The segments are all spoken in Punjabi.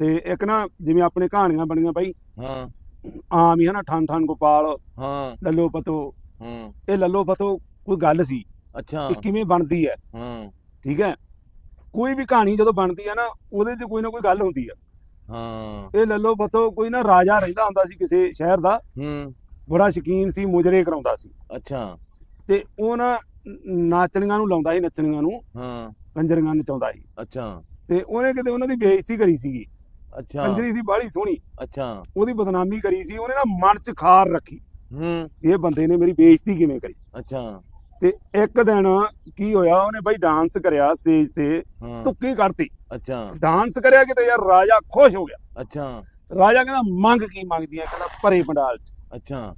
ਤੇ ਇੱਕ ਨਾ ਜਿਵੇਂ ਆਪਣੇ ਕਹਾਣੀਆਂ ਬਣੀਆਂ ਬਾਈ ਹਾਂ। ਆਮ ਹੀ ਹਨਾ ਠਾਨ ਠਾਨ ਗੋਪਾਲ ਹਾਂ। ਲੱਲੋ ਪਤੋ। ਹੂੰ। ਇਹ ਲੱਲੋ ਪਤੋ ਕੋਈ ਗੱਲ ਸੀ ਅੱਛਾ। ਇਹ ਕਿਵੇਂ ਬਣਦੀ ਹੈ। ਹੂੰ। ਠੀਕ ਹੈ? ਕੋਈ ਵੀ ਕਹਾਣੀ ਜਦੋਂ ਬਣਦੀ ਹੈ ਨਾ ਉਹਦੇ 'ਚ ਕੋਈ ਨਾ ਕੋਈ ਗੱਲ ਹੁੰਦੀ ਹੈ। ਹਾਂ। ਇਹ ਲੱਲੋ ਪਤੋ ਕੋਈ ਨਾ ਰਾਜਾ ਰਹਿੰਦਾ ਹੁੰਦਾ ਸੀ ਕਿਸੇ ਸ਼ਹਿਰ ਦਾ। ਹੂੰ। ਬੜਾ ਸ਼ਕੀਨ ਸੀ ਮੁਜਰੇ ਕਰਾਉਂਦਾ ਸੀ। ਅੱਛਾ। ਤੇ ਉਹ ਨਾ ਨ- ਨਾਚਣੀਆਂ ਨੂੰ ਲਾਉਂਦਾ ਸੀ ਨੱਚਣੀਆਂ ਨੂੰ। ਹਾਂ। ਕੰਜਰੀਆਂ ਨਚਾਉਂਦਾ ਸੀ। ਅੱਛਾ। ਤੇ ਉਹਨੇ ਕਿਤੇ ਉਹਨਾਂ ਦੀ ਬੇਇੱਜ਼ਤੀ ਕਰੀ ਸੀਗੀ। ਅੱਛਾ। ਕੰਜਰੀ ਸੀ ਬਾਹਲੀ ਸੋਹਣੀ। ਅੱਛਾ। ਉਹਦੀ ਬਦਨਾਮੀ ਕਰੀ ਸੀ ਉਹਨੇ ਨਾ ਮਨ 'ਚ ਖਾਰ ਰੱਖੀ। ਹੂੰ। ਇਹ ਬੰਦੇ ਨੇ ਮੇਰੀ ਬੇਇੱਜ਼ਤੀ ਕਿਵੇਂ ਕਰੀ? ਅੱਛਾ। ਤੇ ਇੱਕ ਦਿਨ ਕੀ ਹੋਇਆ ਉਹਨੇ ਬਾਈ ਡਾਂਸ ਕਰਿਆ ਸਟੇਜ ਤੇ ਹਾਂ। ਤੁੱਕੀ ਕੱਢਤੀ। ਅੱਛਾ। ਡਾਂਸ ਕਰਿਆ ਕਿਤੇ ਯਾਰ ਰਾਜਾ ਖੁਸ਼ ਹੋ ਗਿਆ। ਅੱਛਾ। ਰਾਜਾ ਕਹਿੰਦਾ ਮੰਗ ਕੀ ਮੰਗਦੀ ਆ ਕਹਿੰਦਾ ਭਰੇ ਪੰਡਾਲ 'ਚ। ਅੱਛਾ।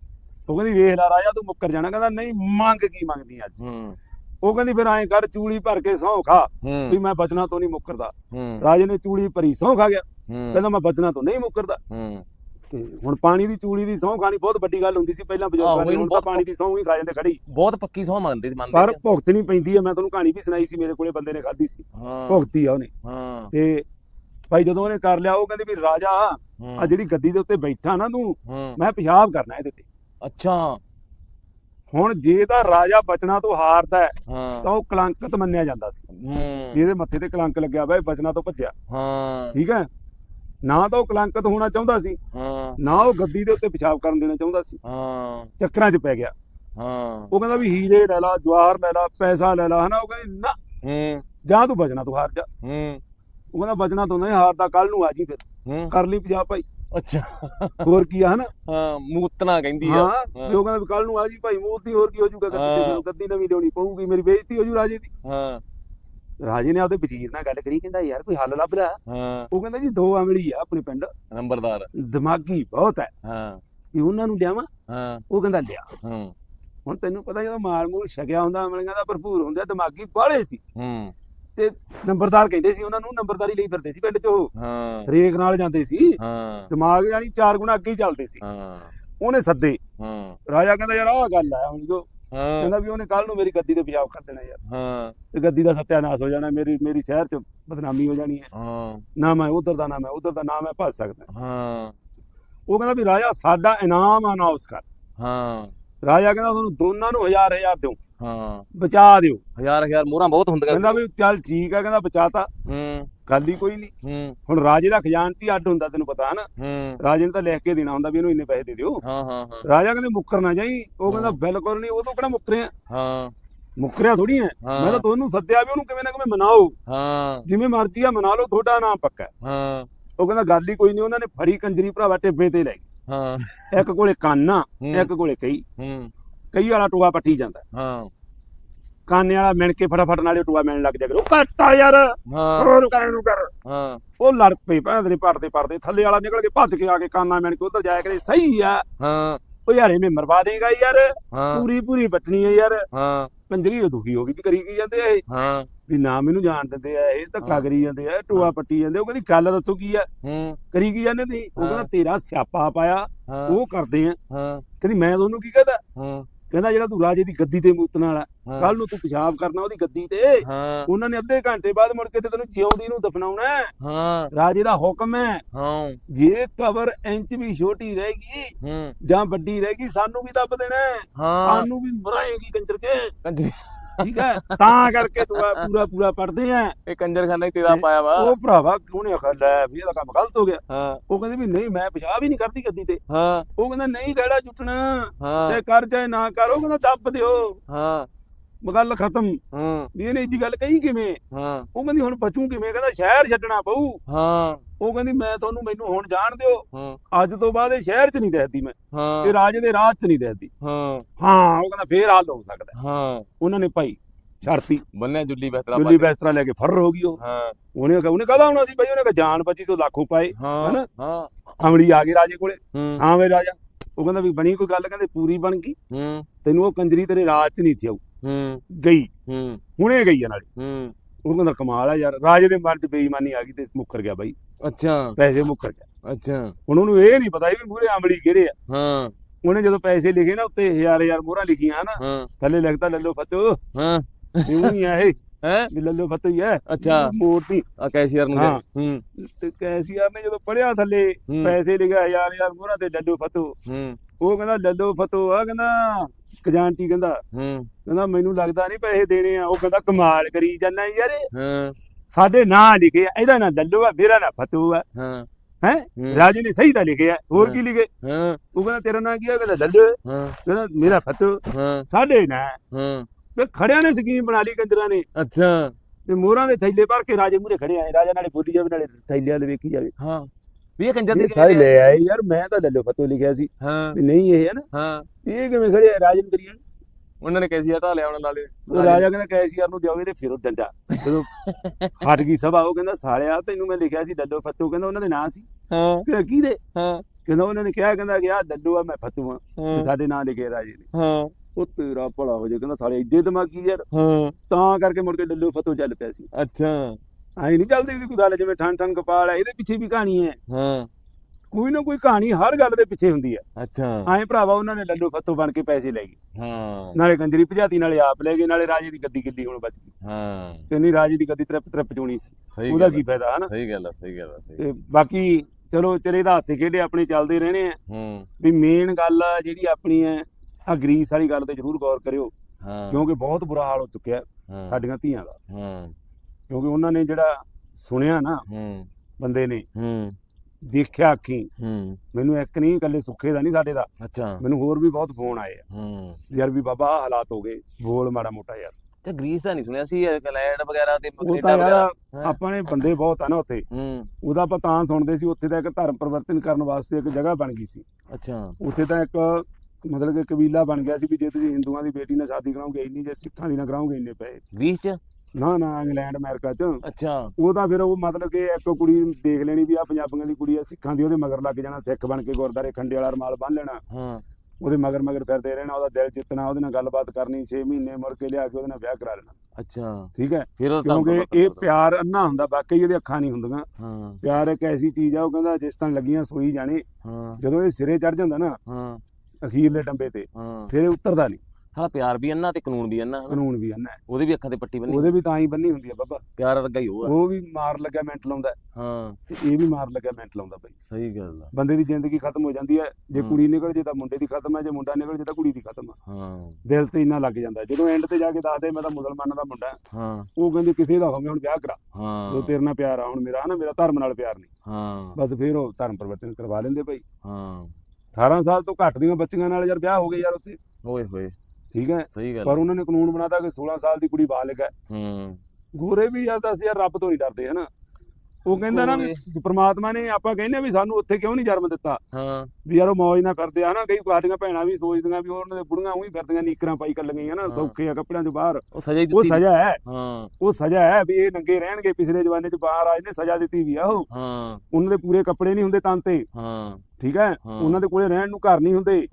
ਉਹ ਕਹਿੰਦੀ ਵੇਖ ਲੈ ਰਾਜਾ ਤੂੰ ਮੁੱਕਰ ਜਾਣਾ। ਕਹਿੰਦਾ ਨਹੀਂ ਮੰਗ ਕੀ ਮੰਗਦੀ ਆ ਅੱਜ? ਹੂੰ। ਉਹ ਕਹਿੰਦੀ ਫਿਰ ਐਂ ਕਰ ਚੂੜੀ ਭਰ ਕੇ ਸਹੁੰ ਖਾ। ਵੀ ਹੂੰ ਮੈਂ ਬਚਨਾ ਤੋਂ ਨਹੀਂ ਮੁੱਕਰਦਾ। ਹੂੰ। ਰਾਜੇ ਨੇ ਚੂੜੀ ਭਰੀ ਸਹੁੰ ਖਾ ਗਿਆ। ਕਹਿੰਦਾ ਮੈਂ ਬਚਨਾ ਤੋਂ ਨਹੀਂ ਮੁੱਕਰਦਾ। ਤੇ ਹੁਣ ਪਾਣੀ ਦੀ ਚੂੜੀ ਦੀ ਸਹੁੰ ਖਾਣੀ ਬਹੁਤ ਵੱਡੀ ਗੱਲ ਹੁੰਦੀ ਸੀ ਪਹਿਲਾਂ ਬਜ਼ੁਰਗਾਂ ਨੇ ਹੁਣ ਤਾਂ ਪਾਣੀ ਦੀ ਸਹੁੰ ਹੀ ਖਾ ਜਾਂਦੇ ਖੜੀ। ਬਹੁਤ ਪੱਕੀ ਸੌ ਮੰਨਦੇ ਸੀ ਮੰਨਦੇ ਪਰ ਸੀ। ਭੁਗਤ ਨਹੀਂ ਪੈਂਦੀ ਆ ਮੈਂ ਤੁਹਾਨੂੰ ਕਹਾਣੀ ਵੀ ਸੁਣਾਈ ਸੀ ਮੇਰੇ ਕੋਲੇ ਬੰਦੇ ਨੇ ਖਾਧੀ ਸੀ। ਹਾਂ। ਭੁਗਤੀ ਆ ਉਹਨੇ। ਹਾਂ। ਤੇ ਭਾਈ ਜਦੋਂ ਉਹਨੇ ਕਰ ਲਿਆ ਉਹ ਕਹਿੰਦੀ ਵੀ ਰਾਜਾ ਆ ਜਿਹੜੀ ਗੱਦੀ ਦੇ ਉੱਤੇ ਬੈਠਾ ਨਾ ਤੂੰ ਮੈਂ ਪਿਸ਼ਾਬ ਕਰਨਾ ਇਹਦੇ ਤੇ। ਅੱਛਾ। ਹੁਣ ਜੇ ਤਾਂ ਰਾਜਾ ਬਚਨਾ ਤੋਂ ਹਾਰਦਾ ਤਾਂ ਉਹ ਕਲੰਕਤ ਮੰਨਿਆ ਜਾਂਦਾ ਸੀ। ਇਹਦੇ ਮੱਥੇ ਤੇ ਕਲੰਕ ਲੱਗਿਆ ਵਾ ਇਹ ਬਚਨਾ ਤੋਂ ਭੱਜਿਆ। ਹਾਂ। ਠੀਕ ਹੈ? ਨਾ ਤਾਂ ਉਹ ਕਲੰਕਤ ਹੋਣਾ ਚਾਹੁੰਦਾ ਸੀ। ਹਾਂ। ਨਾ ਉਹ ਗੱਦੀ ਦੇ ਉੱਤੇ ਪਿਸ਼ਾਬ ਕਰਨ ਦੇਣਾ ਚਾਹੁੰਦਾ ਸੀ। ਹਾਂ। ਚੱਕਰਾਂ 'ਚ ਪੈ ਗਿਆ। ਹਾਂ। ਉਹ ਕਹਿੰਦਾ ਵੀ ਹੀਰੇ ਲੈ ਲਾ ਜਵਾਹਰ ਲੈ ਲਾ ਪੈਸਾ ਲੈ ਲਾ ਹਨਾ? ਉਹ ਕਹਿੰਦੀ ਨਾ ਹੂੰ। ਜਾਂ ਤੂੰ ਬਚਨਾ ਤੋਂ ਹਾਰ ਜਾ। ਹੂੰ। ਉਹ ਕਹਿੰਦਾ ਬਚਨਾ ਤੋਂ ਨਹੀਂ ਹਾਰਦਾ ਕੱਲ ਨੂੰ ਆ ਜੀ ਫਿਰ। ਹੂੰ। ਕਰ ਲਈ ਪਿਸ਼ਾਬ ਭਾਈ। ਅੱਛਾ। ਹੋਰ ਕੀ ਆ ਹਨਾ? ਹਾਂ ਮੂਤਨਾ ਕਹਿੰਦੀ ਆ। ਹਾਂ ਉਹ ਕਹਿੰਦਾ ਵੀ ਕੱਲ ਨੂੰ ਆ ਜੀ ਭਾਈ ਮੂਰਤੀ ਹੋਰ ਕੀ ਹੋ ਗੱਦੀ ਤੇ। ਜਦੋਂ ਗੱਦੀ ਨਵੀਂ ਲਿਆਉਣੀ ਪਊਗੀ ਮੇਰੀ ਬੇਇੱਜ਼ਤੀ ਹੋ ਜੂ ਰਾਜੇ ਦੀ। ਹਾਂ। ਰਾਜੇ ਨੇ ਆਪਦੇ ਵਜ਼ੀਰ ਨਾਲ ਗੱਲ ਕਰੀ ਕਹਿੰਦਾ ਯਾਰ ਕੋਈ ਹੱਲ ਲੱਭ ਲੈ। ਹਾਂ। ਉਹ ਕਹਿੰਦਾ ਜੀ ਦੋ ਅਮਲੀ ਆ ਆਪਣੇ ਪਿੰਡ। ਨੰਬਰਦਾਰ। ਦਿਮਾਗੀ ਬਹੁਤ ਹੈ। ਹਾਂ। ਵੀ ਉਹਨਾਂ ਨੂੰ ਲਿਆਵਾਂ। ਹਾਂ। ਉਹ ਕਹਿੰਦਾ ਲਿਆ। ਹੂੰ। ਹੁਣ ਤੈਨੂੰ ਪਤਾ ਜਦੋਂ ਮਾਲ ਮੂਲ ਛਕਿਆ ਹੁੰਦਾ ਅਮਲੀਆਂ ਦਾ ਭਰਪੂਰ ਹੁੰਦਾ ਦਿਮਾਗੀ ਬਾਹਲੇ ਸੀ। ਹੂੰ। ਤੇ ਨੰਬਰਦਾਰ ਕਹਿੰਦੇ ਸੀ ਉਹਨਾਂ ਨੂੰ ਨੰਬਰਦਾਰੀ ਲਈ ਫਿਰਦੇ ਸੀ ਪਿੰਡ 'ਚ ਉਹ। ਹਾਂ। ਰੇਕ ਨਾਲ ਜਾਂਦੇ ਸੀ। ਹਾਂ। ਦਿਮਾਗ ਯਾਨੀ ਚਾਰ ਗੁਣਾ ਅੱਗੇ ਹੀ ਚੱਲਦੇ ਸੀ। ਹਾਂ। ਉਹਨੇ ਸੱਦੇ। ਹਾਂ। ਰਾਜਾ ਕਹਿੰਦਾ ਯਾਰ ਆਹ ਗੱਲ ਆ ਹੁਣ ਜੋ ਹਾਂ। ਕਹਿੰਦਾ ਵੀ ਉਹਨੇ ਕੱਲ ਨੂੰ ਮੇਰੀ ਗੱਦੀ ਤੇ ਪਿਸ਼ਾਬ ਕਰ ਦੇਣਾ ਯਾਰ। ਹਾਂ। ਤੇ ਗੱਦੀ ਦਾ ਸਤਿਆਨਾਸ਼ ਹੋ ਜਾਣਾ ਮੇਰੀ ਮੇਰੀ ਸ਼ਹਿਰ 'ਚ ਬਦਨਾਮੀ ਹੋ ਜਾਣੀ ਹੈ। ਹਾਂ। ਨਾ ਮੈਂ ਉਧਰ ਦਾ ਨਾ ਮੈਂ ਉਧਰ ਦਾ ਨਾ ਮੈਂ ਭੱਜ ਸਕਦਾ। ਹਾਂ। ਉਹ ਕਹਿੰਦਾ ਵੀ ਰਾਜਾ ਸਾਡਾ ਇਨਾਮ ਅਨਾਉਂਸ ਕਰ। ਹਾਂ। ਰਾਜਾ ਕਹਿੰਦਾ ਤੁਹਾਨੂੰ ਦੋਨਾਂ ਨੂੰ ਹਜ਼ਾਰ ਹਜ਼ਾਰ ਦਿਓ। ਹਾਂ। ਬਚਾ ਦਿਓ। ਹਜ਼ਾਰ ਹਜ਼ਾਰ ਮੋਹਰਾਂ ਬਹੁਤ ਹੁੰਦੀਆਂ ਕਹਿੰਦਾ ਵੀ ਚੱਲ ਠੀਕ ਆ ਕਹਿੰਦਾ ਬਚਾਤਾ। ਹੂੰ। ਗੱਲ ਹੀ ਕੋਈ ਨਹੀਂ। ਹੂੰ। ਹੁਣ ਰਾਜੇ ਦਾ ਖਜ਼ਾਨਚੀ ਅੱਡ ਹੁੰਦਾ ਤੈਨੂੰ ਪਤਾ ਨਾ। ਹੂੰ। ਰਾਜੇ ਨੇ ਤਾਂ ਲਿਖ ਕੇ ਦੇਣਾ ਹੁੰਦਾ ਵੀ ਇਹਨੂੰ ਇੰਨੇ ਪੈਸੇ ਦੇ ਦਿਓ। ਹਾਂ ਹਾਂ ਹਾਂ। ਰਾਜਾ ਕਹਿੰਦੇ ਮੁੱਕਰ ਨਾ ਜਾਈ। ਉਹ ਕਹਿੰਦਾ ਬਿਲਕੁਲ ਨਹੀਂ ਉਹ ਤੋਂ ਕਿਹੜਾ ਮੁੱਕਰਿਆ ਹਾਂ। ਮੁੱਕਰਿਆ ਥੋੜੀ ਹੈ ਹਾਂ। ਮੈਂ ਤਾਂ ਤੁਹਾਨੂੰ ਸੱਦਿਆ ਵੀ ਉਹਨੂੰ ਕਿਵੇਂ ਨਾ ਕਿਵੇਂ ਮਨਾਓ। ਹਾਂ। ਜਿਵੇਂ ਮਰਜ਼ੀ ਆ ਮਨਾ ਲਓ ਤੁਹਾਡਾ ਨਾਮ ਪੱਕਾ ਹੈ। ਉਹ ਕਹਿੰਦਾ ਗੱਲ ਹੀ ਕੋਈ ਨਹੀਂ ਉਹਨਾਂ ਨੇ ਫੜੀ ਕੰਜਰੀ ਭਰਾਵਾ ਟਿੱਬੇ ਤੇ ਲੈ ਗਏ ਹਾਂ। ਇੱਕ ਕੋਲੇ ਕਾਨਾ। ਇੱਕ ਕੋਲੇ ਕਈ। ਹੂੰ। ਕਈ ਵਾਲਾ ਟੋਆ ਪੱਟੀ ਜਾਂਦਾ। ਹਾਂ। ਕਾਨੇ ਵਾਲਾ ਮਿਣ ਕੇ ਫਟਾਫਟ ਨਾਲੇ ਟੋਆ ਮਿਲਣ ਲੱਗ ਜਾ ਕਰੋ। ਕੱਟਾ ਯਾਰ। ਹਾਂ। ਹੋਰ ਕਾਇ ਨੂੰ ਕਰ। ਹਾਂ। ਉਹ ਲੜ ਪਈ ਭੈਣ ਦੇ ਪੜਦੇ ਪੜਦੇ ਥੱਲੇ ਵਾਲਾ ਨਿਕਲ ਕੇ ਭੱਜ ਕੇ ਆ ਕੇ ਕਾਨਾ ਮਿਣ ਕੇ ਉਧਰ ਜਾਇਆ ਕਰੇ। ਸਹੀ ਆ। ਹਾਂ। ਉਹ ਯਾਰ ਐਵੇਂ ਮਰਵਾ ਦੇਗਾ ਯਾਰ। ਪੂਰੀ ਪੂਰੀ ਬਟਣੀ ਹੈ ਯਾਰ। ਹਾਂ। ਉਹ ਦੁਖੀ ਹੋ ਗਈ ਵੀ ਕਰੀ ਕੀ ਜਾਂਦੇ ਆ ਇਹ। ਹਾਂ। ਵੀ ਨਾ ਮੈਨੂੰ ਜਾਣ ਦਿੰਦੇ ਆ ਇਹ ਧੱਕਾ। ਕਰੀ ਜਾਂਦੇ ਆ ਟੋਆ ਪੱਟੀ ਜਾਂਦੇ ਉਹ ਕਹਿੰਦੀ ਗੱਲ ਦੱਸੋ ਕੀ ਆ? ਹੂੰ। ਕਰੀ ਕੀ ਜਾਂਦੇ ਤੁਸੀਂ? ਉਹ। ਕਹਿੰਦਾ ਤੇਰਾ ਸਿਆਪਾ ਪਾਇਆ ਉਹ ਕਰਦੇ ਆ। ਹਾਂ। ਕਹਿੰਦੀ ਮੈਂ ਤੁਹਾਨੂੰ ਕੀ ਕਹਦਾ? ਹਾਂ। ਕਹਿੰਦਾ ਜਿਹੜਾ ਤੂੰ ਰਾਜੇ ਦੀ ਗੱਦੀ ਤੇ ਮੂਤਣ ਵਾਲਾ। ਕੱਲ ਨੂੰ ਤੂੰ ਪਿਸ਼ਾਬ ਕਰਨਾ ਉਹਦੀ ਗੱਦੀ ਤੇ। ਉਹਨਾਂ ਨੇ ਅੱਧੇ ਘੰਟੇ ਬਾਅਦ ਮੁੜ ਕੇ ਤੇ ਤੈਨੂੰ ਜਿਉਂਦੀ ਨੂੰ ਦਫਨਾਉਣਾ ਹੈ। ਰਾਜੇ ਦਾ ਹੁਕਮ ਹੈ। ਹਾਂ। ਜੇ ਕਬਰ ਇੰਚ ਵੀ ਛੋਟੀ ਰਹੇਗੀ ਹੂੰ। ਜਾਂ ਵੱਡੀ ਰਹੇਗੀ ਸਾਨੂੰ ਵੀ ਦੱਬ ਦੇਣਾ ਸਾਨੂੰ ਵੀ ਮਰਾਏਗੀ ਕੰਜਰ ਕੇ। ਠੀਕ ਹੈ? ਤਾਂ ਕਰਕੇ ਤੂੰ ਆ ਪੂਰਾ ਪੂਰਾ ਪੜਦੇ ਆ। ਇਹ ਕੰਜਰਖਾਨਾ ਹੀ ਤੇਰਾ ਪਾਇਆ ਵਾ। ਉਹ ਭਰਾਵਾ ਉਹਨੇ ਆਖਿਆ? ਲੈ ਵੀ ਇਹਦਾ ਕੰਮ ਗਲਤ ਹੋ ਗਿਆ। ਹਾਂ। ਉਹ ਕਹਿੰਦੇ ਵੀ ਨਹੀਂ ਮੈਂ ਪਿਸ਼ਾਬ ਹੀ ਨਹੀਂ ਕਰਦੀ ਗੱਦੀ ਤੇ। ਹਾਂ। ਉਹ ਕਹਿੰਦਾ ਨਹੀਂ ਗੜਾ ਚੁੱਟਣਾ ਹਾਂ। ਚਾਹੇ ਕਰ ਚਾਹੇ ਨਾ ਕਰ ਉਹ ਕਹਿੰਦਾ ਦੱਬ ਦਿਓ। ਹਾਂ। ਗੱਲ ਖਤਮ। ਹੂੰ। ਵੀ ਇਹਨੇ ਇੱਡੀ ਗੱਲ ਕਹੀ ਕਿਵੇਂ? ਹਾਂ। ਉਹ ਕਹਿੰਦੀ ਹੁਣ ਬਚੂ ਕਿਵੇਂ? ਕਹਿੰਦਾ ਸ਼ਹਿਰ ਛੱਡਣਾ ਪਊ। ਹਾਂ। ਉਹ ਕਹਿੰਦੀ ਮੈਂ ਤੁਹਾਨੂੰ ਮੈਨੂੰ ਹੁਣ ਜਾਣ ਦਿਓ। ਹਾਂ। ਅੱਜ ਤੋਂ ਬਾਅਦ ਇਹ ਸ਼ਹਿਰ 'ਚ ਨਹੀਂ ਦੇਖਦੀ ਮੈਂ। ਇਹ ਰਾਜ ਦੇ ਰਾਜ 'ਚ ਨਹੀਂ ਦੇਖਦੀ। ਹਾਂ। ਹਾਂ ਉਹ ਕਹਿੰਦਾ ਫੇਰ ਹੱਲ ਹੋ ਸਕਦਾ ਹਾਂ। ਉਹਨਾਂ ਨੇ ਭਾਈ ਛੜਤੀ ਬੰਨਿਆ ਜੁੱਲੀ ਬਿਹਤਰਾ ਜੁੱਲੀ ਬਿਸਤਰਾ ਲੈ ਕੇ ਫਰ ਹੋ ਗਈ ਉਹ। ਹਾਂ। ਉਹਨੇ ਕਿਹਾ ਉਹਨੇ ਕਹਦਾ ਹੋਣਾ ਸੀ ਭਾਈ? ਉਹਨੇ ਕਿਹਾ ਜਾਨ ਬਚੀ ਸੋ ਲੱਖੋਂ ਪਾਏ ਹਾਂ ਹਨਾ? ਹਾਂ। ਅਮਲੀ ਆ ਗਈ ਰਾਜੇ ਕੋਲੇ। ਹੂੰ। ਵੇ ਰਾਜਾ। ਉਹ ਕਹਿੰਦਾ ਵੀ ਬਣੀ ਕੋਈ ਗੱਲ ਕਹਿੰਦੇ ਪੂਰੀ ਬਣ ਗਈ। ਹੂੰ। ਤੈਨੂੰ ਉਹ ਕੰਜਰੀ ਤੇਰੇ ਰਾਜ 'ਚ ਨਹੀਂ ਥੀ ਆਊ ਹੂੰ। ਗਈ। ਹੂੰ। ਹੁਣੇ ਗਈ ਆ ਨਾਲੇ। ਹੂੰ। ਉਹ ਕਹਿੰਦਾ ਕਮਾਲ ਆ ਯਾਰ। ਰਾਜੇ ਦੇ ਮਨ 'ਚ ਬੇਈਮਾਨੀ ਆ ਗਈ ਤੇ ਮੁੱਕਰ ਗਿਆ ਬਾਈ। ਅੱਛਾ। ਪੈਸੇ ਮੁੱਕਰ ਗਿਆ ਅੱਛਾ। ਹੁਣ ਉਹਨੂੰ ਇਹ ਨਹੀਂ ਪਤਾ ਵੀ ਮੂਰੇ ਅਮਲੀ ਕਿਹੜੇ ਆ। ਹਾਂ। ਉਹਨੇ ਜਦੋਂ ਪੈਸੇ ਲਿਖੇ ਨਾ ਉੱਤੇ ਹਜ਼ਾਰ ਹਜ਼ਾਰ ਮੋਹਰਾਂ ਲਿਖੀਆਂ ਹਨਾ। ਥੱਲੇ ਲਿਖਤਾ ਲੱਲੋ ਫਤੋ ਹਾਂ। ਇਉਂ ਹੀ ਆ ਇਹ। ਹੈ? ਵੀ ਲੱਲੂ ਫੱਤੂ ਹੀ ਹੈ ਅੱਛਾ। ਮੋੜਤੀ। ਆ ਕੈਸ਼ੀਅਰ ਨੂੰ ਹਾਂ। ਤੇ ਕੈਸੀਆਰ ਨੇ ਜਦੋਂ ਪੜਿਆ ਥੱਲੇ। ਪੈਸੇ ਲਿਖਿਆ ਯਾਰ ਯਾਰ ਮੋਹਰਾਂ ਤੇ ਲੱਲੂ ਫੱਤੂ ਹੂੰ। ਉਹ ਕਹਿੰਦਾ ਲੱਲੂ ਫੱਤੂ ਆ ਕਹਿੰਦਾ ਖਜ਼ਾਨਚੀ ਕਹਿੰਦਾ। ਹੂੰ। ਕਹਿੰਦਾ ਮੈਨੂੰ ਲੱਗਦਾ ਨਹੀਂ ਪੈਸੇ ਦੇਣੇ ਆ। ਉਹ ਕਹਿੰਦਾ ਕਮਾਲ ਕਰੀ ਜਾਂਦਾ ਯਾਰ। ਹਾਂ। ਸਾਡੇ ਨਾਂ ਲਿਖੇ ਆ, ਇਹਦਾ ਨਾਂ ਲੱਲੂ ਆ ਮੇਰਾ ਨਾਂ ਫੱਤੂ ਆ। ਹਾਂ। ਰਾਜੇ ਨੇ ਸਹੀ ਤਾਂ ਲਿਖਿਆ ਹੋਰ ਕੀ ਲਿਖੇ? ਹਾਂ। ਉਹ ਕਹਿੰਦਾ ਤੇਰਾ ਨਾਂ ਕੀ ਆ? ਕਹਿੰਦਾ ਲੱਲੂ। ਹਾਂ। ਕਹਿੰਦਾ ਮੇਰਾ ਫੱਤੂ। ਹਾਂ। ਸਾਡੇ ਨਾਂ। ਹਾਂ। ਤੇ ਖੜਿਆਂ ਨੇ ਸਕੀਮ ਬਣਾ ਲਈ ਕੰਜਰਾਂ ਨੇ। ਅੱਛਾ। ਤੇ ਮੋਹਰਾਂ ਦੇ ਥੈਲੇ ਭਰ ਕੇ ਰਾਜੇ ਮੂਰੇ ਖੜੇ ਆਏ ਰਾਜਾ ਨਾਲੇ ਬੋਲੀ ਜਾਵੇ ਨਾਲੇ ਥੈਲੇ ਵਾਲੇ ਵੇਖੀ ਜਾਵੇ। ਹਾਂ। ਵੀ ਇਹ ਕੰਜਰ ਦੀ ਸਾਰੇ ਲੈ ਆਏ ਯਾਰ ਮੈਂ ਤਾਂ ਲੱਲੂ ਫੱਤੂ ਲਿਖਿਆ ਸੀ। ਹਾਂ। ਵੀ ਨਹੀਂ ਇਹ ਹੈ ਨਾ। ਹਾਂ। ਇਹ ਕਿਵੇਂ ਖੜੇ ਆ? ਰਾਜਨ ਕਰੀਏ ਉਹਨਾਂ ਨੇ ਕੈਸ਼ੀਅਰ ਢਾ ਲਿਆ ਉਹਨਾਂ ਨਾਲੇ ਉਹ ਰਾਜਾ ਕਹਿੰਦਾ ਕੈਸੀਆਰ ਨੂੰ ਦਿਓਗੇ ਤੇ ਫਿਰ ਉਹ ਡੰਡਾ। ਜਦੋਂ ਹਟ ਗਈ ਸਭਾ ਉਹ ਕਹਿੰਦਾ ਸਾਲਿਆ ਤੈਨੂੰ ਮੈਂ ਲਿਖਿਆ ਸੀ ਲੱਲੂ ਫੱਤੂ। ਕਹਿੰਦਾ ਉਹਨਾਂ ਦੇ ਨਾਂ ਸੀ। ਹਾਂ। ਕਹਿੰਦਾ ਕਿਹਦੇ? ਹਾਂ। ਕਹਿੰਦਾ ਉਹਨਾਂ ਨੇ ਕਿਹਾ ਕਹਿੰਦਾ ਕਿ ਆ ਲੱਲੂ ਆ ਮੈਂ ਫੱਤੂ ਆ। ਸਾਡੇ ਨਾਂ ਲਿਖੇ ਰਾਜੇ ਨੇ। ਹਾਂ। ਉਹ ਤੇਰਾ ਭਲਾ ਹੋ ਜੇ ਕਹਿੰਦਾ ਸਾਲੇ ਇੱਡੇ ਦਿਮਾਗੀ ਯਾਰ। ਹਾਂ। ਤਾਂ ਕਰਕੇ ਮੁੜ ਕੇ ਲੱਲੂ ਫੱਤੂ ਚੱਲ ਪਿਆ ਸੀ। ਅੱਛਾ। ਐਂ ਨਹੀਂ ਚੱਲਦੀ ਵੀ ਕੋਈ ਗੱਲ ਜਿਵੇਂ ਠਣ ਠਣ ਕਪਾਲ ਹੈ ਇਹਦੇ ਪਿੱਛੇ ਵੀ ਕਹਾਣੀ ਹੈ। ਹਾਂ। ਕੋਈ ਨਾ ਕੋਈ ਕਹਾਣੀ ਹਰ ਗੱਲ ਦੇ ਪਿੱਛੇ ਹੁੰਦੀ ਹੈ। ਅੱਛਾ। ਐਂ ਭਰਾਵਾ ਉਹਨਾਂ ਨੇ ਲੱਲੂ ਫੱਤੂ ਬਣ ਕੇ ਪੈਸੇ ਲੈ ਗਏ। ਹਾਂ। ਨਾਲੇ ਕੰਜਰੀ ਭਜਾਤੀ ਨਾਲੇ ਆਪ ਲੈ ਗਏ ਨਾਲੇ ਰਾਜੇ ਦੀ ਗੱਦੀ ਗਿੱਲੀ ਹੁਣ ਬਚ ਗਈ। ਹਾਂ। ਤੇ ਨਹੀਂ ਰਾਜੇ ਦੀ ਗੱਦੀ ਤ੍ਰਿਪ ਤ੍ਰਿਪ ਚੋਣੀ ਸੀ। ਉਹਦਾ ਕੀ ਫਾਇਦਾ ਹਨਾ? ਸਹੀ ਗੱਲ ਆ ਸਹੀ ਗੱਲ ਆ ਤੇ ਬਾਕੀ ਚਲੋ ਚਲੇ ਦਾ ਹਾਸੇ ਖੇਡੇ ਆਪਣੇ ਚੱਲਦੇ ਰਹਿਣੇ ਆ। ਹੂੰ। ਵੀ ਮੇਨ ਗੱਲ ਜਿਹੜੀ ਆਪਣੀ ਹੈ ਆ ਗਰੀਸ ਵਾਲੀ ਗੱਲ ਤੇ ਜ਼ਰੂਰ ਗੌਰ ਕਰਿਓ। ਹਾਂ। ਕਿਉਂਕਿ ਬਹੁਤ ਬੁਰਾ ਹਾਲ ਹੋ ਚੁੱਕਿਆ ਸਾਡੀਆਂ ਧੀਆਂ ਦਾ। ਹਾਂ। ਕਿਉਂਕਿ ਉਹਨਾਂ ਨੇ ਜਿਹੜਾ ਸੁਣਿਆ ਨਾ ਹੂੰ। ਬੰਦੇ ਨੇ ਹੂੰ। ਦੇਖਿਆ ਅੱਖੀ। ਹੂੰ। ਮੈਨੂੰ ਇੱਕ ਨਹੀਂ ਇਕੱਲੇ ਸੁੱਖੇ ਦਾ ਨਹੀਂ ਸਾਡੇ ਦਾ। ਅੱਛਾ। ਮੈਨੂੰ ਹੋਰ ਵੀ ਬਹੁਤ ਫੋਨ ਆਏ ਆ। ਹੂੰ। ਯਾਰ ਵੀ ਬਾਬਾ ਆਹ ਹਾਲਾਤ ਹੋ ਗਏ। ਬੋਲ ਮਾੜਾ ਮੋਟਾ ਯਾਰ। ਤੇ ਗ੍ਰੀਸ ਦਾ ਨਹੀਂ ਸੁਣਿਆ ਸੀ ਇੰਗਲੈਂਡ ਵਗੈਰਾ ਤੇ ਕੈਨੇਡਾ ਵਗੈਰਾ। ਆਪਾਂ ਨੇ ਬੰਦੇ ਬਹੁਤ ਆ ਨਾ ਉੱਥੇ। ਹੂੰ। ਉਹਦਾ ਆਪਾਂ ਤਾਂ ਸੁਣਦੇ ਸੀ ਉੱਥੇ ਤਾਂ ਇੱਕ ਧਰਮ ਪਰਿਵਰਤਨ ਕਰਨ ਵਾਸਤੇ ਇੱਕ ਜਗ੍ਹਾ ਬਣ ਗਈ ਸੀ। ਅੱਛਾ। ਉੱਥੇ ਤਾਂ ਇੱਕ ਮਤਲਬ ਕਿ ਕਬੀਲਾ ਬਣ ਗਿਆ ਸੀ ਵੀ ਜੇ ਤੁਸੀਂ ਹਿੰਦੂਆਂ ਦੀ ਬੇਟੀ ਨਾਲ ਸ਼ਾਦੀ ਕਰਾਓਗੇ ਇੰਨੀ ਜੇ ਸਿੱਖਾਂ ਦੀ ਨਾਲ ਕਰਾਓਗੇ ਇੰਨੇ ਪੈਸੇ। ਗ੍ਰੀਸ ਚ? ਨਾ ਨਾ ਇੰਗਲੈਂਡ ਅਮਰੀਕਾ ਚ। ਅੱਛਾ। ਉਹ ਤਾਂ ਫਿਰ ਉਹ ਮਤਲਬ ਕਿ ਇੱਕ ਕੁੜੀ ਦੇਖ ਲੈਣੀ ਵੀ ਆ ਪੰਜਾਬੀਆਂ ਦੀ ਕੁੜੀ ਆ ਸਿੱਖਾਂ ਦੀ ਉਹਦੇ ਮਗਰ ਲੱਗ ਜਾਣਾ ਸਿੱਖ ਬਣ ਕੇ ਗੁਰਦਾਰੇ ਖੰਡੇ ਵਾਲਾ ਰਮਾਲ ਬੰਨ ਲੈਣਾ। ਹਾਂ। ਉਹਦੇ ਮਗਰ ਮਗਰ ਫਿਰਦੇ ਰਹਿਣਾ ਉਹਦਾ ਦਿਲ ਜਿੱਤਣਾ ਉਹਦੇ ਨਾਲ ਗੱਲਬਾਤ ਕਰਨੀ 6 ਮਹੀਨੇ ਮੁੜ ਕੇ ਲਿਆ ਕੇ ਉਹਦੇ ਨਾਲ ਵਿਆਹ ਕਰਾ ਲੈਣਾ। ਅੱਛਾ। ਠੀਕ ਹੈ? ਫਿਰ ਕਿਉਂਕਿ ਇਹ। ਪਿਆਰ ਅੰਨਾ ਹੁੰਦਾ ਵਾਕਈ ਇਹਦੇ ਅੱਖਾਂ ਨਹੀਂ ਹੁੰਦੀਆਂ। ਹਾਂ। ਪਿਆਰ ਇੱਕ ਐਸੀ ਚੀਜ਼ ਆ ਉਹ ਕਹਿੰਦਾ ਜਿਸ ਤਰ੍ਹਾਂ ਲੱਗੀਆਂ ਸੋਈ ਜਾਣੇ। ਹਾਂ। ਜਦੋਂ ਇਹ ਸਿਰੇ ਚੜ ਜਾਂਦਾ ਨਾ ਹਾਂ। ਅਖੀਰਲੇ ਟੰਬੇ ਤੇ ਹਾਂ। ਫਿਰ ਉਤਰਦਾ ਨਹੀਂ। ਸਾਲਾ ਪਿਆਰ ਵੀ ਅੰਨਾ ਤੇ ਕਾਨੂੰਨ ਵੀ ਅੰਨਾ। ਕਾਨੂੰਨ ਵੀ ਅੰਨਾ ਉਹਦੇ ਵੀ ਅੱਖਾਂ ਤੇ ਪੱਟੀ ਬੰਨੀ। ਉਹਦੇ ਵੀ ਤਾਂ ਹੀ ਬੰਨੀ ਹੁੰਦੀ ਆ ਬਾਬਾ। ਪਿਆਰ ਵਰਗਾ ਹੀ ਹੋਊਗਾ ਉਹ ਵੀ ਮਾਰ ਲੱਗਾ ਮਿੰਟ ਲਾਉਂਦਾ ਹੈ, ਤੇ ਇਹ ਵੀ ਮਾਰ ਲੱਗਾ ਮਿੰਟ ਲਾਉਂਦਾ ਬਈ। ਸਹੀ ਗੱਲ ਆ। ਬੰਦੇ ਦੀ ਜ਼ਿੰਦਗੀ ਖਤਮ ਹੋ ਜਾਂਦੀ ਹੈ। ਜੇ। ਕੁੜੀ ਨਿਕਲ ਜੇ ਤਾਂ ਮੁੰਡੇ ਦੀ ਖਤਮ ਹੈ ਜੇ ਮੁੰਡਾ ਨਿਕਲ ਜੇ ਤਾਂ ਕੁੜੀ ਦੀ ਖਤਮ ਹੈ ਹਾਂ। ਦਿਲ ਤੇ ਇੰਨਾ ਲੱਗ ਜਾਂਦਾ। ਜਦੋਂ ਐਂਡ ਤੇ ਜਾ ਕੇ ਦੱਸਦੇ ਮੈਂ ਤਾਂ ਮੁਸਲਮਾਨਾਂ ਦਾ ਮੁੰਡਾ ਹਾਂ। ਉਹ ਕਹਿੰਦੇ ਕਿਸੇ ਦਾ ਹੋਵੇ ਹੁਣ ਵਿਆਹ ਕਰਾ। ਹਾਂ। ਜੋ ਤੇਰੇ ਨਾਲ ਪਿਆਰ ਆ ਹੁਣ ਮੇਰਾ ਹਨਾ ਮੇਰਾ ਧਰਮ ਨਾਲ ਪਿਆਰ ਨਹੀਂ। ਹਾਂ। ਬਸ ਫਿਰ ਉਹ ਧਰਮ ਪਰਿਵਰਤਨ ਕਰਵਾ ਲੈਂਦੇ ਭਾਈ ਹਾਂ। 18 ਸਾਲ ਤੋਂ ਘੱਟ ਦੀਆਂ ਬੱਚੀਆਂ ਨਾਲ ਯਾਰ ਵਿਆਹ ਹੋ ਗਏ ਯਾਰ ਉੱਥੇ। ਓਏ ਹੋਏ। ਠੀਕ ਹੈ? ਸਹੀ ਗੱਲ ਪਰ ਉਹਨਾਂ ਨੇ ਕਾਨੂੰਨ ਬਣਾਤਾ ਕਿ 16 ਸਾਲ ਦੀ ਕੁੜੀ ਬਾਲਿਗ ਹੈ। ਹੂੰ। ਗੋਰੇ ਵੀ ਯਾਰ ਦੱਸ ਯਾਰ ਰੱਬ ਤੋਂ ਨਹੀਂ ਡਰਦੇ ਹਨਾ? ਉਹ ਕਹਿੰਦਾ ਨਾ ਵੀ ਪ੍ਰਮਾਤਮਾ ਨੇ ਆਪਾਂ ਕਹਿੰਦੇ ਵੀ ਸਾਨੂੰ ਉੱਥੇ ਕਿਉਂ ਨਹੀਂ ਜਨਮ ਦਿੱਤਾ? ਹਾਂ। ਵੀ ਯਾਰ ਉਹ ਮੌਜ ਨਾਲ ਫਿਰਦੇ ਆ ਨਾ ਕਈ ਸਾਡੀਆਂ ਭੈਣਾਂ ਵੀ ਸੋਚਦੀਆਂ ਵੀ ਉਹਨਾਂ ਦੇ ਬੁੜੀਆਂ ਉਹੀ ਫਿਰਦੀਆਂ ਨੀਕਰਾਂ ਪਾਈ ਕੱਲੀਆਂ ਨਾ ਹਾਂ। ਸੌਖੇ ਆ ਕੱਪੜਿਆਂ ਚੋਂ ਬਾਹਰ। ਉਹ ਸਜ਼ਾ ਹੀ ਉਹ ਦਿੱਤੀ ਸਜ਼ਾ ਹੈ। ਹਾਂ। ਉਹ ਸਜ਼ਾ ਹੈ ਵੀ ਇਹ ਨੰਗੇ ਰਹਿਣਗੇ ਪਿਛਲੇ ਜਮਾਨੇ ਚ ਬਾਹਰ ਆਏ ਨੇ ਸਜ਼ਾ ਦਿੱਤੀ ਵੀ ਆ ਉਹ। ਹਾਂ। ਉਹਨਾਂ ਦੇ ਪੂਰੇ ਕੱਪੜੇ ਨਹੀਂ ਹੁੰਦੇ ਤਨ ਤੇ। ਹਾਂ। ਠੀਕ ਹੈ। ਉਹਨਾਂ ਦੇ ਕੋਲੇ ਰਹਿਣ ਨੂੰ ਘਰ ਨਹੀਂ ਹੁੰਦੇ।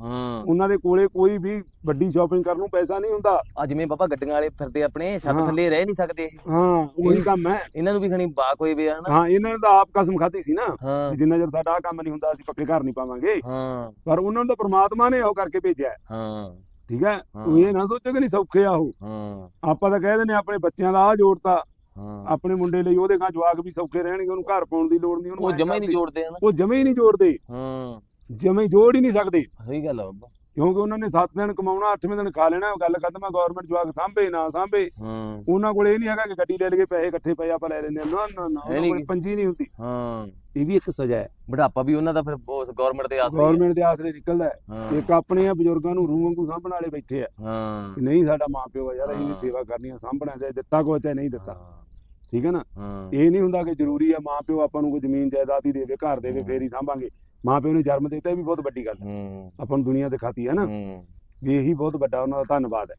ਉਹਨਾਂ ਦੇ ਕੋਲੇ ਕੋਈ ਵੀ ਵੱਡੀ ਸ਼ਾਪਿੰਗ ਕਰਨ ਨੂੰ ਪੈਸਾ ਨਹੀਂ ਹੁੰਦਾ। ਆ ਜਿਵੇਂ ਬਾਬਾ ਗੱਡੀਆਂ ਵਾਲੇ ਫਿਰਦੇ ਆਪਣੇ ਛੱਤ। ਥੱਲੇ ਰਹਿ ਨਹੀਂ ਸਕਦੇ। ਹਾਂ ਉਹੀ ਕੰਮ ਹੈ। ਇਹਨਾਂ ਨੂੰ ਵੀ ਖਣੀ ਬਾਕ ਹੋਏ ਵੇ ਆ ਹਨਾ। ਹਾਂ ਇਹਨਾਂ ਨੇ ਤਾਂ ਆਪ ਕਸਮ ਖਾਧੀ ਸੀ ਨਾ। ਜਿੰਨਾ ਚਿਰ ਸਾਡਾ ਆਹ ਕੰਮ ਨਹੀਂ ਹੁੰਦਾ ਅਸੀਂ ਪੱਕੇ ਘਰ ਨਹੀਂ ਪਾਵਾਂਗੇ। ਹਾਂ। ਪਰ ਉਹਨਾਂ ਨੂੰ ਤਾਂ ਪ੍ਰਮਾਤਮਾ ਨੇ ਉਹ ਕਰਕੇ ਭੇਜਿਆ। ਹੈ, ਹਾਂ ਠੀਕ ਹੈ। ਤੂੰ ਇਹ ਨਾ ਸੋਚੋ ਕਿ ਨਹੀਂ ਸੌਖੇ ਆ ਉਹ। ਹਾਂ। ਆਪਾਂ ਤਾਂ ਕਹਿ ਦਿੰਦੇ ਆਪਣੇ ਬੱਚਿਆਂ ਦਾ ਆ ਜੋੜਤਾ। ਹਾਂ। ਆਪਣੇ ਮੁੰਡੇ ਲਈ ਉਹਦੇ ਗਾਂ ਜਵਾਕ ਵੀ ਸੌਖੇ ਰਹਿਣਗੇ ਉਹਨੂੰ ਘਰ ਪਾਉਣ ਦੀ ਲੋੜ ਨਹੀਂ ਉਹ ਐਂ ਜਮਾ ਹੀ ਨਹੀਂ। ਜੋੜਦੇ ਹਨ। ਉਹ ਜਮੇ ਹੀ ਨਹੀਂ ਜੋੜਦੇ। ਹਾਂ। ਜਮੇ ਜੋੜ ਹੀ ਨਹੀਂ ਸਕਦੇ। ਸਹੀ ਗੱਲ ਆ ਬਾਬਾ। ਕਿਉਂਕਿ ਉਹਨਾਂ ਨੇ 7 ਦਿਨ ਕਮਾਉਣਾ 8ਵੇਂ ਦਿਨ ਖਾ ਲੈਣਾ ਗੱਲ ਖਤਮ ਆ ਗਵਰਨਮੈਂਟ ਜਵਾਕ ਸਾਂਭੇ ਨਾ ਸਾਂਭੇ। ਹਾਂ। ਉਹਨਾਂ ਕੋਲ ਇਹ ਨਹੀਂ ਹੈਗਾ ਕਿ ਗੱਡੀ ਲੈ ਲਈਏ ਪੈਸੇ ਇਕੱਠੇ ਪਏ ਆਪਾਂ ਲੈ ਲੈਂਦੇ ਹਾਂ। ਨਾ ਨਾ ਨਾ ਉਹਨਾਂ ਕੋਲ। ਪੰਜੀ ਨਹੀਂ ਹੁੰਦੀ। ਹਾਂ। ਇਹ ਵੀ ਇੱਕ ਸਜ਼ਾ ਹੈ। ਬੁਢਾਪਾ ਵੀ ਉਹਨਾਂ ਦਾ ਫਿਰ ਉਸ ਗਵਰਨਮੈਂਟ ਦੇ ਆਸਰੇ ਗਵਰਨਮੈਂਟ ਦੇ ਆਸਰੇ ਨਿਕਲਦਾ ਹੈ। ਇੱਕ ਆਪਣੇ ਆ ਬਜ਼ੁਰਗਾਂ ਨੂੰ ਰੂਹ ਵਾਂਗੂ ਸਾਂਭਣ ਵਾਲੇ ਬੈਠੇ ਆ। ਹਾਂ। ਨਹੀਂ ਸਾਡਾ ਮਾਪਿਓ ਆ ਯਾਰ ਅਸੀਂ। ਸੇਵਾ ਕਰਨੀ ਆ ਸਾਂਭਣਾ ਚਾਹੇ ਦਿੱਤਾ ਕੋਈ ਚਾਹੇ ਨਹੀਂ ਦਿੱਤਾ। ਠੀਕ ਹੈ ਨਾ? ਹਾਂ। ਇਹ ਨਹੀਂ ਹੁੰਦਾ ਕਿ ਜ਼ਰੂਰੀ ਆ ਮਾਪਿਓ ਆਪਾਂ ਨੂੰ ਕੋਈ ਜ਼ਮੀਨ ਜਾਇਦਾਦ ਹੀ ਦੇਵੇ ਘਰ ਦੇਵੇ। ਫੇਰ ਹੀ ਸਾਂਭਾਂਗੇ। ਮਾਪਿਓ ਨੇ ਜਨਮ ਦਿੱਤਾ ਇਹ ਵੀ ਬਹੁਤ ਵੱਡੀ ਗੱਲ ਹੈ ਹੂੰ। ਆਪਾਂ ਨੂੰ ਦੁਨੀਆ ਦਿਖਾਤੀ ਹੈ ਨਾ। ਹੂੰ। ਵੀ ਇਹੀ ਬਹੁਤ ਵੱਡਾ ਉਹਨਾਂ ਦਾ ਧੰਨਵਾਦ ਹੈ।